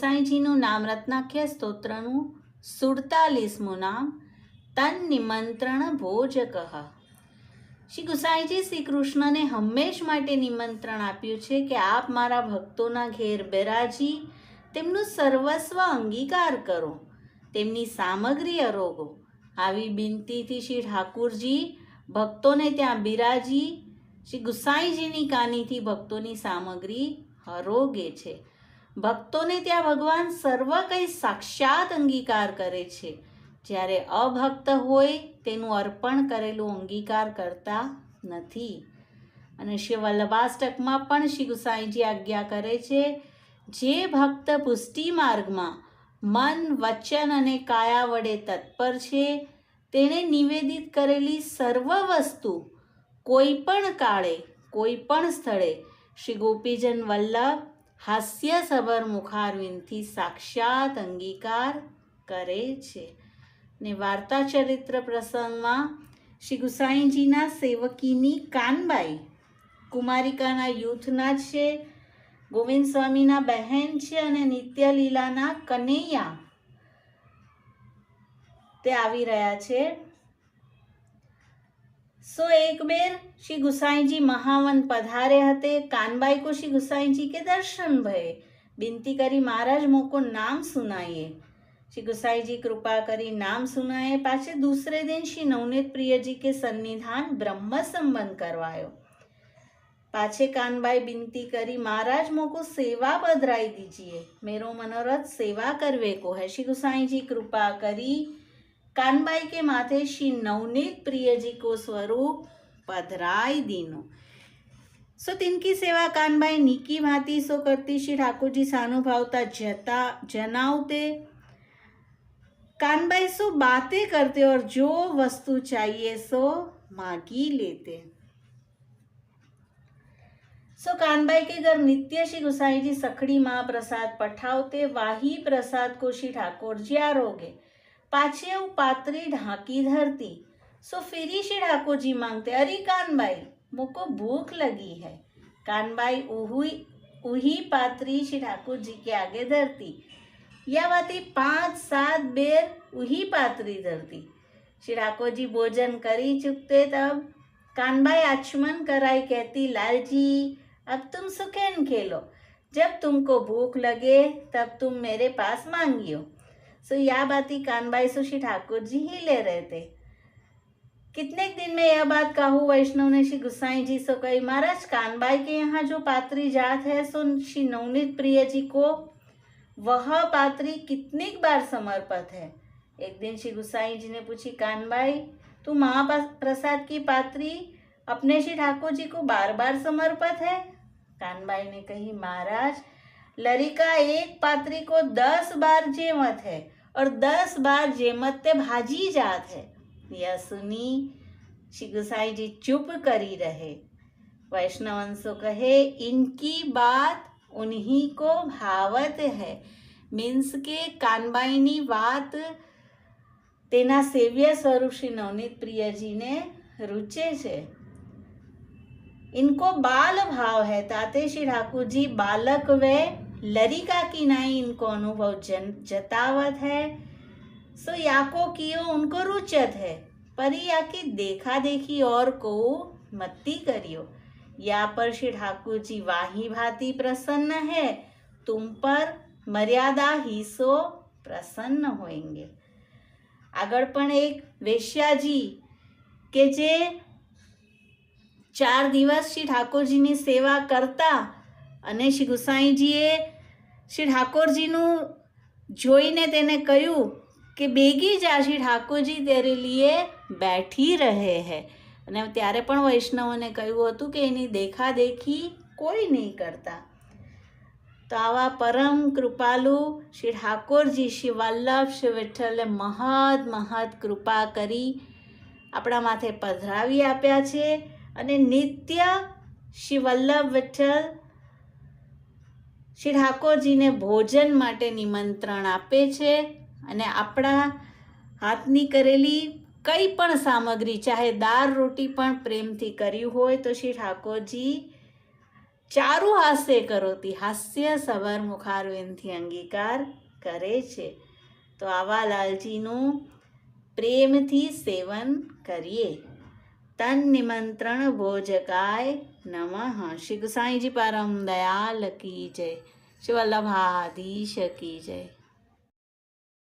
સાંઈજીનું નામ રત્નાખ્ય સ્તોત્રનું સુડતાલીસમું નામ તન નિમંત્રણ ભોજક. શ્રી ગુસાઈજી શ્રી કૃષ્ણને હંમેશ માટે નિમંત્રણ આપ્યું છે કે આપ મારા ભક્તોના ઘેર બેરાજી, તેમનું સર્વસ્વ અંગીકાર કરો, તેમની સામગ્રી અરોગો. આવી બિનતીથી શ્રી ઠાકુરજી ભક્તોને ત્યાં બિરાજી, શ્રી ગુસાઈજીની કાનીથી ભક્તોની સામગ્રી હરોગે છે. ભક્તોને ત્યાં ભગવાન સર્વ કંઈ સાક્ષાત અંગીકાર કરે છે. જ્યારે અભક્ત હોય, તેનું અર્પણ કરેલું અંગીકાર કરતા નથી. અને શ્રી વલ્લભાષ્ટકમાં પણ શ્રી ગુસાઈજી આજ્ઞા કરે છે, જે ભક્ત પુષ્ટિ માર્ગમાં મન, વચન અને કાયા વડે તત્પર છે, તેણે નિવેદિત કરેલી સર્વ વસ્તુ કોઈ પણ કાળે, કોઈ પણ સ્થળે, શ્રી ગોપીજન વલ્લભ હાસ્યસભર મુખારવિંદથી સાક્ષાત અંગીકાર કરે છે. ને વાર્તા ચરિત્ર પ્રસંગમાં શ્રી ગુસાઈજીના સેવકીની કાનબાઈ કુમારિકાના યુથના છે, ગોવિંદ સ્વામીના બહેન છે અને નિત્યલીલાના કનૈયા તે આવી રહ્યા છે. सो एक बेर श्री गुसाई जी महावन पधारे हते कानबाई को श्री गुसाई जी के दर्शन भय। बिनती करी, महाराज, मोको नाम સુનાઈએ श्री गुसाई जी कृपा करी नाम सुनाए। पाछे दूसरे दिन श्री नवनीत प्रिय जी के सन्निधान ब्रह्म संबंध करवायो। पाछे कानबाई बिनती करी, महाराज, मोको सेवा बदराई दीजिए। मेरो मनोरथ सेवा करवे को है। श्री गुसाई जी कृपा करी कानबाई के माथे श्री नवनीत प्रिय जी को स्वरूप पधराई दीनो। सो तिनकी सेवा कानबाई नीकी भांति सो करती। श्री ठाकुर जी सानुभावता जता जनावते। कानबाई सो बातें करते और जो वस्तु चाहिए सो मांगी लेते। सो कानबाई के घर नित्य श्री गुसाई जी सखड़ी महाप्रसाद पठावते। वाही प्रसाद को श्री ठाकुर जी आरोगे। पाछे वो पात्री ढाकी धरती। सो फिरी श्री ठाकुर जी मांगते, अरे कानबाई, मुको भूख लगी है। कानबाई उहुई, उही पात्री श्री ठाकुर जी के आगे धरती। या बाती पाँच सात बेर उही पात्री धरती। श्री जी भोजन करी चुकते तब, कानबाई आचमन कराई कहती, लालजी, अब तुम सुखेन खेलो। जब तुमको भूख लगे, तब तुम मेरे पास मांगियो। सो यह बात ही कानबाई सो श्री ठाकुर जी ही ले रहे थे। कितने दिन में यह बात कहू वैष्णव ने श्री गुसाई जी से कही, महाराज, कानबाई के यहाँ जो पात्री जात है, सो श्री नवनीत प्रिय जी को वह पात्री कितनी बार समर्पित है? एक दिन श्री गुसाई जी ने पूछी, कानबाई, तू महाप्रसाद की पात्री अपने श्री ठाकुर जी को बार बार समर्पित है? कानबाई ने कही, महाराज लरिका एक पात्री को दस बार जेवत है। और दस बार जेमत ते भाजी जात है यह सुनी श्री गुसाई जी चुप करी रहे वैष्णवंशो कहे इनकी बात उन्हीं को ભાવત હે મીન્સ કે કાનબાઈની વાત તેના સેવ્ય સ્વરૂપ શ્રી નવનીત પ્રિયજીને રૂચે છે इनको बाल भाव है ताते श्री ठाकुर जी बालक व लरिका किनाई इनको अनुभव जन, जतावत है। सो याको कियो, उनको रुचत है। परी याकी देखा देखी और को मत्ती करियो। या पर श्री ठाकुर जी, वाही भांति प्रसन्न है। तुम पर मर्यादा ही सो प्रसन्न होएँगे। अगर पण एक वेश्या जी के जे चार दिवस श्री ठाकुर जी ने सेवा करता અને શ્રી ગુસાઈજીએ શ્રી ઠાકોરજીનું જોઈને તેને કહ્યું કે બેગી જા શ્રી ઠાકોરજી, તેરે લીએ બેઠી રહે હે. અને ત્યારે પણ વૈષ્ણવોને કહ્યું હતું કે એની દેખાદેખી કોઈ નહીં કરતા. તો આવા પરમ કૃપાલુ શ્રી ઠાકોરજી, શ્રી વલ્લભ, શ્રી વિઠ્ઠલે મહદ મહદ કૃપા કરી આપણા માથે પધરાવી આપ્યા છે. અને નિત્ય શ્રી વલ્લભ વિઠ્ઠલ શ્રી ઠાકોરજીને ભોજન માટે નિમંત્રણ આપે છે અને આપણા હાથની કરેલી કંઈ પણ સામગ્રી, ચાહે દાળ, રોટી પણ પ્રેમથી કર્યું હોય તો શ્રી ઠાકોરજી ચારુ હાસ્ય કરોતી, હાસ્ય સવર મુખારવેનથી અંગીકાર કરે છે. તો આવા લાલજીનું પ્રેમથી સેવન કરીએ. તન નિમંત્રણ ભોજકાય નમઃ શ્રી ગુસાઈજી પરમ દયાલ કી જય શિવલ્લભાધીશ વલ્લભાધીશ કી જય